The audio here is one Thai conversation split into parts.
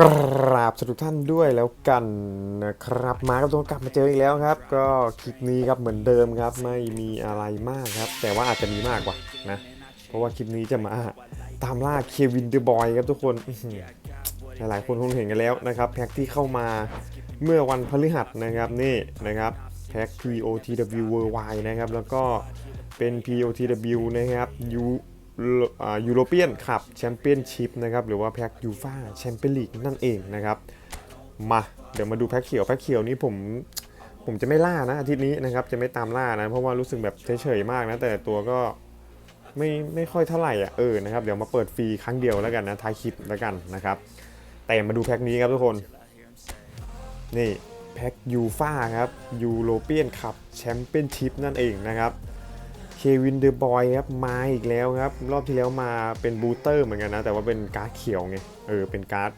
กราบสวัสดีทุกท่านด้วยแล้วกันนะครับมากับตัวกลับมาเจออีกแล้วครับ ก็คลิปนี้ครับเหมือนเดิมครับ ไม่มีอะไรมากครับ แต่ว่าอาจจะมีมากกว่านะ เพราะว่าคลิปนี้จะมาตามล่าเควินเดอะบอยครับทุกคนหลายๆคนคงเห็นกันแล้วนะครับ แพ็กที่เข้ามาเมื่อวันพฤหัสนะครับนี่นะครับแพ็ก POTW Worldwide นะครับ แล้วก็เป็น POTW นะครับยู ยูโรเปียนคัพแชมเปี้ยนชิพนะครับหรือว่าแพ็กยูฟาแชมเปี้ยนลีกนั่นเองนะครับมาเดี๋ยวมาดูแพ็กเขียวแพ็กเขียวนี้ผมผมจะไม่ล่านะอาทิตย์นี้นะครับจะไม่ตามล่านะเพราะว่ารู้สึกแบบเฉยๆมากนะแต่ตัวก็ไม่ไม่ค่อยเท่าไหร่อะเออนะครับเดี๋ยวมาเปิดฟรีครั้งเดียวแล้วกันนะท้ายคลิปแล้วกันนะครับแต่มาดูแพ็กนี้ครับทุกคน นี่แพ็กยูฟาครับยูโรเปียนคัพแชมเปี้ยนชิพนั่นเองนะครับ วินเดอะบอยครับมาอีกแล้วครับ รอบที่แล้วมาเป็นบูสเตอร์เหมือนกันนะ แต่ว่าเป็นการ์ดเขียวไง เออ เป็นการ์ด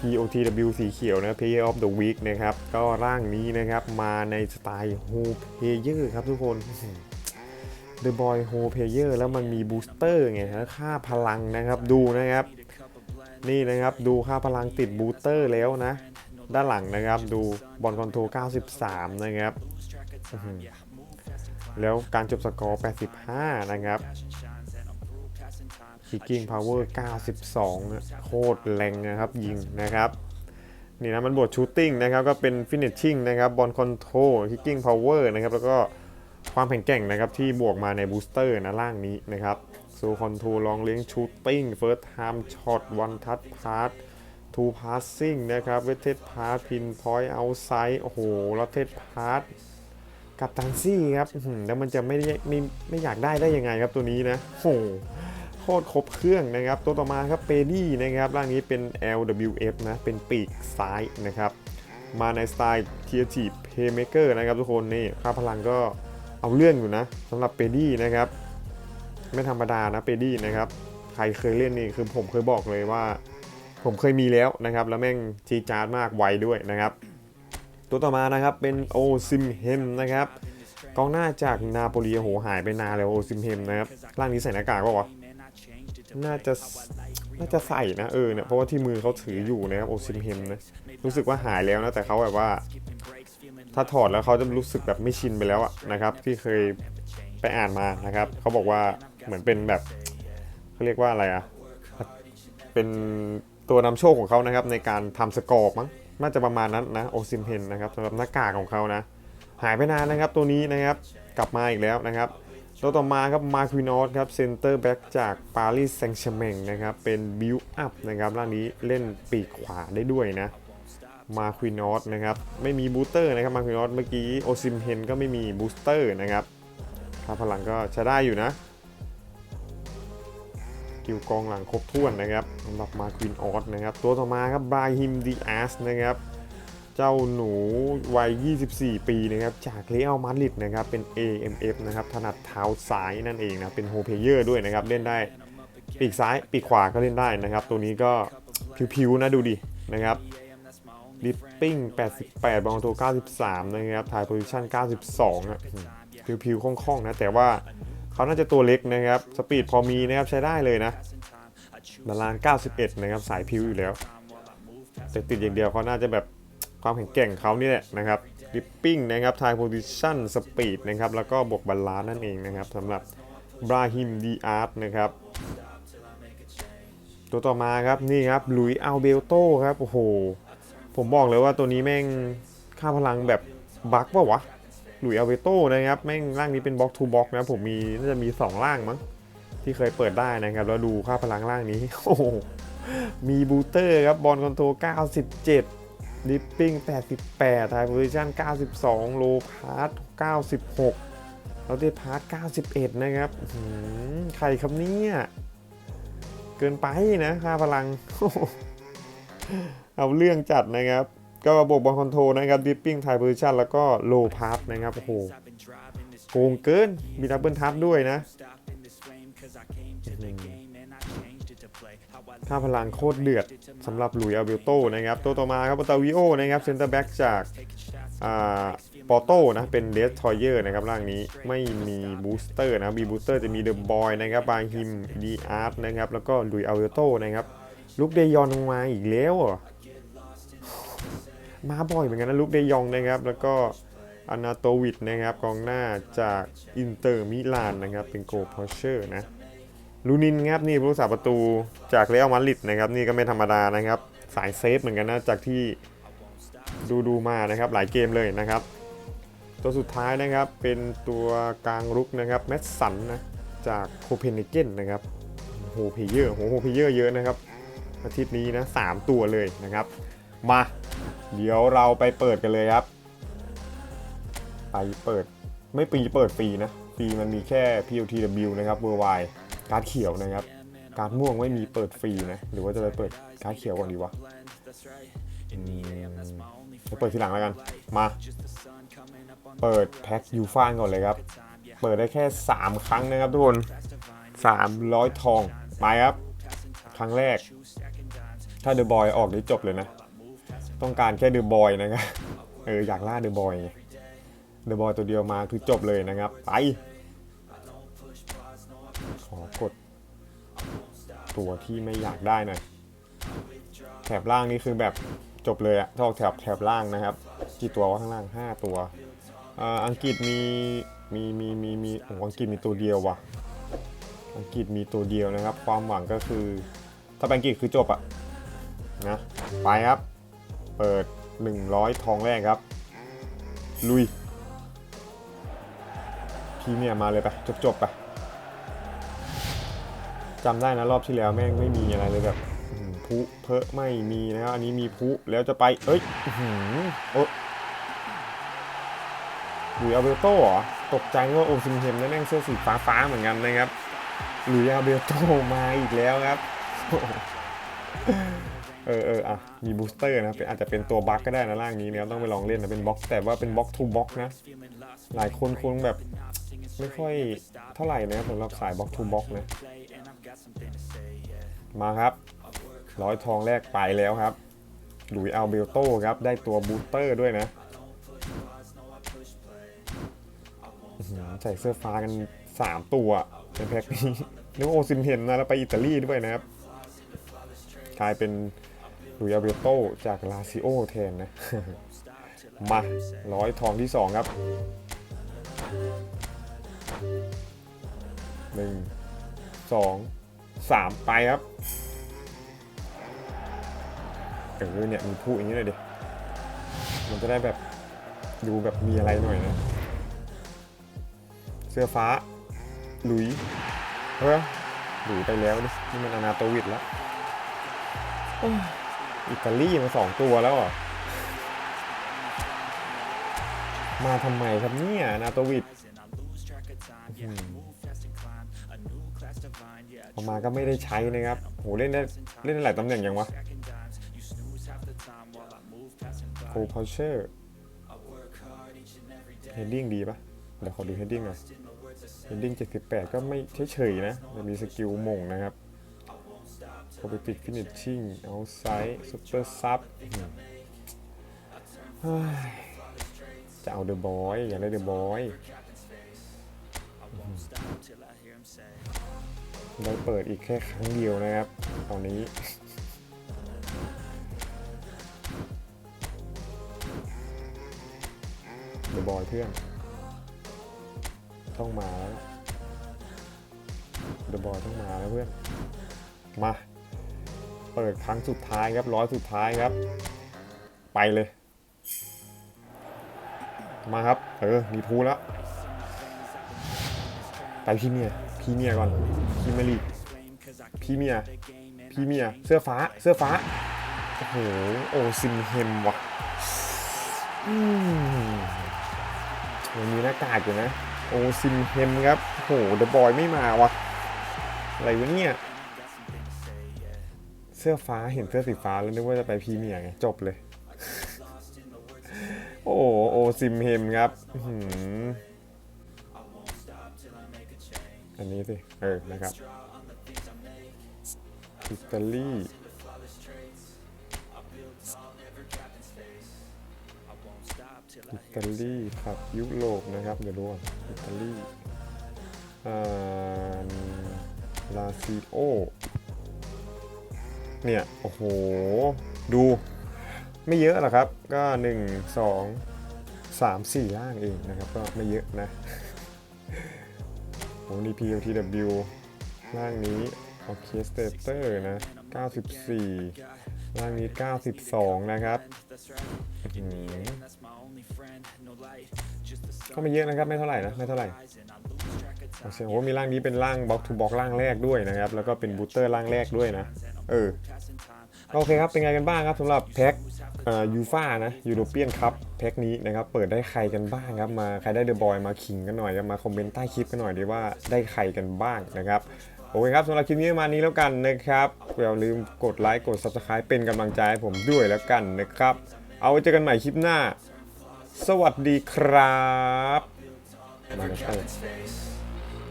POTW สีเขียวนะ Player of the Week นะครับ ก็ร่างนี้นะครับมาในสไตล์ h o Player ครับทุกคน The Boy h o Player แล้วมันมีบูสเตอร์ไงแล้วค่าพลังนะครับดูนะครับ นี่นะครับดูค่าพลังติดบูสเตอร์แล้วนะ ด้านหลังนะครับดูบอลคอนโทร93 นะครับ แล้วการจบสกอร์ 85 นะครับ Kicking Power 92 โคตรแรงนะครับ ยิงนะครับ นี่นะมันบทชูตติ้งนะครับ ก็เป็น Finishing นะครับบอลคอนโทร Kicking Power นะครับ แล้วก็ความแข็งแกร่งนะครับ ที่บวกมาในบูสเตอร์นะล่างนี้นะครับโซคอนโทรลองเลี้ยงชูตติ้งเฟิร์สไทม์ช็อตวันทัชพาร์ททูพาสซิ่งนะครับเวทเทสพาร์ทพินพอยต์เอาไซด์โอ้โหแล้วเทสพาร์ท กับตันซี่ครับอื้อหือแล้วมันจะไม่ได้ไม่ไม่อยากได้ได้ยังไงครับตัวนี้นะโหโคตรครบเครื่องนะครับ ตัวต่อมาครับเปดี้นะครับร่างนี้เป็น LWF นะ เป็นปีกซ้ายนะครับ มาในสไตล์เทียทีเพย์เมเกอร์นะครับทุกคนนี่ค่าพลังก็เอาเรื่องอยู่นะสำหรับเปดี้นะครับ ไม่ธรรมดานะเปดี้นะครับ ใครเคยเล่นนี่คือผมเคยบอกเลยว่า ผมเคยมีแล้วนะครับ แล้วแม่งจีดจาร์ดมากไวด้วยนะครับ ตัวต่อมานะครับเป็นโอซิมเฮมนะครับกองหน้าจากนาโปลีโหหายไปนานแล้วโอซิมเฮมนะครับร่างนี้ใส่หน้ากากป่าวะน่าจะน่าจะใส่นะเออเนี่ยเพราะว่าที่มือเขาถืออยู่นะครับโอซิมเฮมนะรู้สึกว่าหายแล้วนะแต่เขาแบบว่า ถ้าถอดแล้วเขาจะรู้สึกแบบไม่ชินไปแล้วอะนะครับที่เคยไปอ่านมานะครับเขาบอกว่าเหมือนเป็นแบบเขาเรียกว่าอะไรอะเป็นตัวนำโชคของเขานะครับในการทำสกอร์มั้ง น่าจะประมาณนั้นนะโอซิมเพนนะครับสำหรับหน้ากากของเขานะ หายไปนานนะครับตัวนี้นะครับกลับมาอีกแล้วนะครับตัวต่อมาครับมาควินอสครับเซนเตอร์แบ็กจากปารีสแซงต์แชร์แมงนะครับเป็นบิวอัพนะครับร่างนี้เล่นปีกขวาได้ด้วยนะมาควินอสนะครับไม่มีบูสเตอร์นะครับมาควินอสเมื่อกี้โอซิมเพนก็ไม่มีบูสเตอร์นะครับค่าพลังก็ใช้ได้อยู่นะ กิวกองหลังครบถ้วนนะครับสำหรับมาควินออสนะครับ ตัวต่อมาครับบราฮิมดีอาสนะครับ เจ้าหนูวัย 24 ปีนะครับจากเรอัลมาดริดนะครับเป็น AMF นะครับถนัดเท้าซ้ายนั่นเองนะเป็นโฮเพเยอร์ด้วยนะครับเล่นได้ปีกซ้ายปีกขวาก็เล่นได้นะครับ ตัวนี้ก็ผิวๆนะดูดินะครับดิปปิ้ง 88 บอลโท93 นะครับทายโพซิชัน92อะผิวๆคล่องๆนะแต่ว่า เขาน่าจะตัวเล็กนะครับ สปีดพอมีนะครับใช้ได้เลยนะบาลานซ์91 นะครับ สายพิวอยู่แล้ว แต่ติดอย่างเดียวเขาน่าจะแบบความแข็งแกร่งเขานี่แหละนะครับดิปปิ้งนะครับทายโพซิชันสปีดนะครับ แล้วก็บวกบาลานซ์นั่นเองนะครับสำหรับบราฮิมดีอาร์ตนะครับ ตัวต่อมาครับนี่ครับลุยอัลเบลโตครับ โอ้โห ผมบอกเลยว่าตัวนี้แม่งค่าพลังแบบบักป่าวะ หลุยส์อัลเบโต้นะครับแม่งร่างนี้เป็นบล็อกทูบล็อกนะผมมีน่าจะมี 2 ร่างมั้งที่เคยเปิดได้นะครับ แล้วดูค่าพลังร่างนี้ โอ้โหมีบูเตอร์ครับบอลคอนโทร97ดิปปิ้ง88ไทยโพซิชั่น92 โลพาร์ท96แล้วเดพาร์ท91 นะครับหือใครครับเนี่ย เกินไปนะค่าพลัง เอาเรื่องจัดนะครับ ก็ระบบอลคอนโทรนะครับดิปปิ้งไทยโพซิชันแล้วก็โลพาร์ทนะครับโอ้โหโกงเกินมีดับเบิลทับด้วยนะค่าพลังโคตรเดือดสำหรับหลุยส์อัลเบลโตนะครับ ตัวต่อมาครับปตาวิโอนะครับเซนเตอร์แบ็กจากปอโต้นะเป็นเดสทอยเยอร์นะครับร่างนี้ไม่มีบูสเตอร์นะบมีบูสเตอร์จะมีเดอะบอยนะครับบางฮิมดีอาร์ตนะครับแล้วก็หลุยส์อัลเบลโตนะครับลูกเดยอนลงมาอีกแล้วเหรอ มาบ่อยเหมือนกันนะลูกเดยองนะครับ แล้วก็อนาโตวิดนะครับกองหน้าจากอินเตอร์มิลานนะครับ เป็นโกพอเชอร์นะลูนินครับนี่ผู้รักษาประตูจากเรอัลมาดริดนะครับ นี่ก็ไม่ธรรมดานะครับ สายเซฟเหมือนกันนะ จากที่ดูดูๆมานะครับ หลายเกมเลยนะครับ ตัวสุดท้ายนะครับเป็นตัวกลางรุกนะครับแมสสันนะจากโคเปนเฮเกนนะครับโฮเพเยอร์โหโฮเพเยอร์เยอะนะครับอาทิตย์นี้นะสามตัวเลยนะครับ มา เดี๋ยวเราไปเปิดกันเลยครับ ไปเปิดไม่ปีเปิดฟรีนะฟรีมันมีแค่ PLTW นะครับเวอร์ไวการ์ดเขียวนะครับ การ์ดม่วงไม่มีเปิดฟรีนะ หรือว่าจะไปเปิดการ์ดเขียวก่อนดีวะอืมไปเปิดทีหลังแล้วกัน มา เปิดแพ็คยูฟ่านก่อนเลยครับ เปิดได้แค่ 3 ครั้งนะครับทุกคน 300 ทองไปครับ ครั้งแรก ถ้าเดอะบอยออกนี่จบเลยนะ ต้องการแค่เดอะบอยนะครับเอออยากล่าเดอะบอยเดอะบอยตัวเดียวมาคือจบเลยนะครับ ไป ขอกด ตัวที่ไม่อยากได้หน่อยแถบล่างนี่คือแบบจบเลยอะถ้าออกแถบแถบล่างนะครับ กี่ตัววะข้างล่าง 5 ตัวอังกฤษมีมีมีมีมีโอ้โหอังกฤษมีตัวเดียววะอังกฤษมีตัวเดียวนะครับ ความหวังก็คือ ถ้าเป็นอังกฤษคือจบอะนะ ไปครับ เปิด 100 ทองแรกครับ ลุยพีเมียมาเลยไปจบๆไปจำได้นะรอบที่แล้วแม่งไม่มีอะไรเลยแบบพุเพอะไม่มีนะครับอันนี้มีพุแล้วจะไปเอ้ยหือโอ้หลุยอัลเบลโต้หรอตกใจว่าโอซิมเฮมแล้วแม่งเสื้อสีฟ้าฟ้าๆเหมือนกันนะครับหลุยส์อัลเบลโต้มาอีกแล้วครับ เออเอออะมีบูสเตอร์นะเป็นอาจจะเป็นตัวบั๊กก็ได้นะร่างนี้เนี่ยต้องไปลองเล่นนะเป็นบล็อกแต่ว่าเป็นบล็อกทูบล็อกนะ หลายคนคงแบบไม่ค่อยเท่าไหร่นะครับสำหรับสายบล็อกทูบล็อกนะ มาครับร้อยทองแรกไปแล้วครับหลุยส์อัลเบลโต้ครับได้ตัวบูสเตอร์ด้วยนะใส่เสื้อฟ้ากัน 3 ตัวในแพ็คนี้นึกว่าโอซิมเห็นนะแล้วไปอิตาลีด้วยนะครับกลายเป็น ลุยอัลเบโต้จากลาซิโอแทนนะ มาร้อยทองที่ 2 ครับหนึ่งสองสามไปครับ เออเนี่ย มีผู้อย่างนี้เลยดิ มันจะได้แบบดูแบบมีอะไรหน่อยนะ เสื้อฟ้า หลุยเออหลุยไปแล้วนี่มันอนาโตวิดแล้ว อิตาลีมาสองตัวแล้วเหรอมาทำไมครับเนี่ยนาโตวิดออกมาก็ไม่ได้ใช้นะครับโหเล่นได้เล่นได้หลายตำแหน่งยังวะโคพาเชอร์เฮดดิ้งดีปะเดี๋ยวขอดูเฮดดิ้งหน่อยเฮดดิ้ง78 ก็ไม่เฉยๆนะมีสกิลมงนะครับ โปรติกฟินิชชิ่งเอาไซด์ซุปเปอร์ซับจะเอาเดอะบอยอยากได้เดอะบอยได้เปิดอีกแค่ครั้งเดียวนะครับ ตอนนี้เดอะบอยเพื่อน ต้องมาแล้วเดอะบอยต้องมาแล้วเพื่อน มา เปิดครั้งสุดท้ายครับร้อยสุดท้ายครับ ไปเลย มาครับ เออ มีพูแล้ว ไปพรีเมียพรีเมียก่อนพีเมียร์ลีกพรีเมียพรีเมียเสื้อฟ้า เสื้อฟ้า โอ้โห โอซิมเฮมว่ะ อืมยังมีหน้ากากอยู่นะ โอซิมเฮมครับ โอ้โห เดอะบอยไม่มาว่ะอะไรวะเนี่ย เสื้อฟ้าเห็นเสื้อสีฟ้าแล้วนึกว่าจะไปพรีเมียร์ไงจบเลย โอ้โอซิมเฮมครับอันนี้สิเออนะครับอิตาลีอิตาลีครับยุโรปนะครับ เดี๋ยวดูก่อนอิตาลีอ่าลาซิโอ เนี่ย โอ้โห ดู ไม่เยอะหรอกครับ ก็ 1 2 3 4 ล่างเองนะครับ ก็ไม่เยอะนะโอ้นี่ PLTW ล่างนี้โอเคสเตเตอร์นะ 94 ล่างนี้ 92 นะครับก็ไม่เยอะนะครับ ไม่เท่าไหร่นะ ไม่เท่าไหร่โอเคโอ้มีร่างนี้เป็นร่างบล็อกทูบล็อกร่างแรกด้วยนะครับ แล้วก็เป็นบูสเตอร์ร่างแรกด้วยนะ เออโอเคครับ เป็นไงกันบ้างครับสำหรับแพ็คยูฟ่านะยูโรเปียนคัพแพ็คนี้นะครับ เปิดได้ใครกันบ้างครับ มาใครได้เดอะบอยมาขิงกันหน่อยครับมาคอมเมนต์ใต้คลิปกันหน่อยดีว่าได้ใครกันบ้างนะครับโอเคครับสำหรับคลิปนี้ประมาณนี้แล้วกันนะครับอย่าลืมกดไลค์กด subscribe เป็นกำลังใจให้ผมด้วยแล้วกันนะครับ เอาไว้เจอกันใหม่คลิปหน้า สวัสดีครับมาเตอร์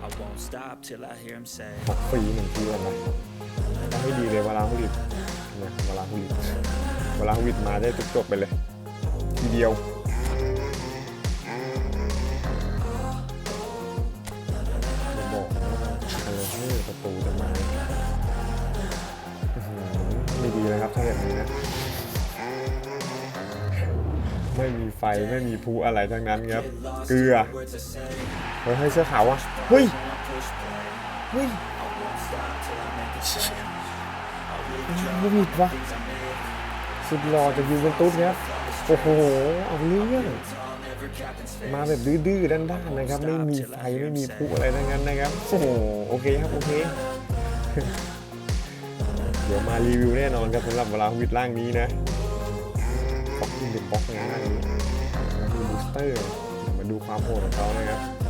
I won't stop till I hear him say ขอฟรีหนึ่งทีก่นนะต้องให้ดีเลยเวลาฮุลิตนะเวลาฮุลิตเวลาฮุลิตมาได้จบๆไปเลย ทีเดียวจะบอกนะเออให้ประตูจะมาไม่ดีเลยครับถ้าแบบนี้นะ ไม่มีไฟไม่มีพูอะไรทั้งนั้นครับ เกลือ เฮ้ยให้เสื้อขาวอะเฮ้ยเฮ้ยม่ผิดวะสุดหล่อจากยูเวนตุสครับโอ้โหเอาเรื่องมาแบบดื้อๆด้านๆนะครับ ไม่มีไฟไม่มีพลุอะไรทั้งนั้นนะครับ โอ้โหโอเคครับ โอเค เดี๋ยวมารีวิวแน่นอนครับสำหรับเวลาวิดร่างนี้นะ บคุณเดอะบ็อกนะร่างนี้แล้วมีบูสเตอร์มาดูความโหดของเขานะครับ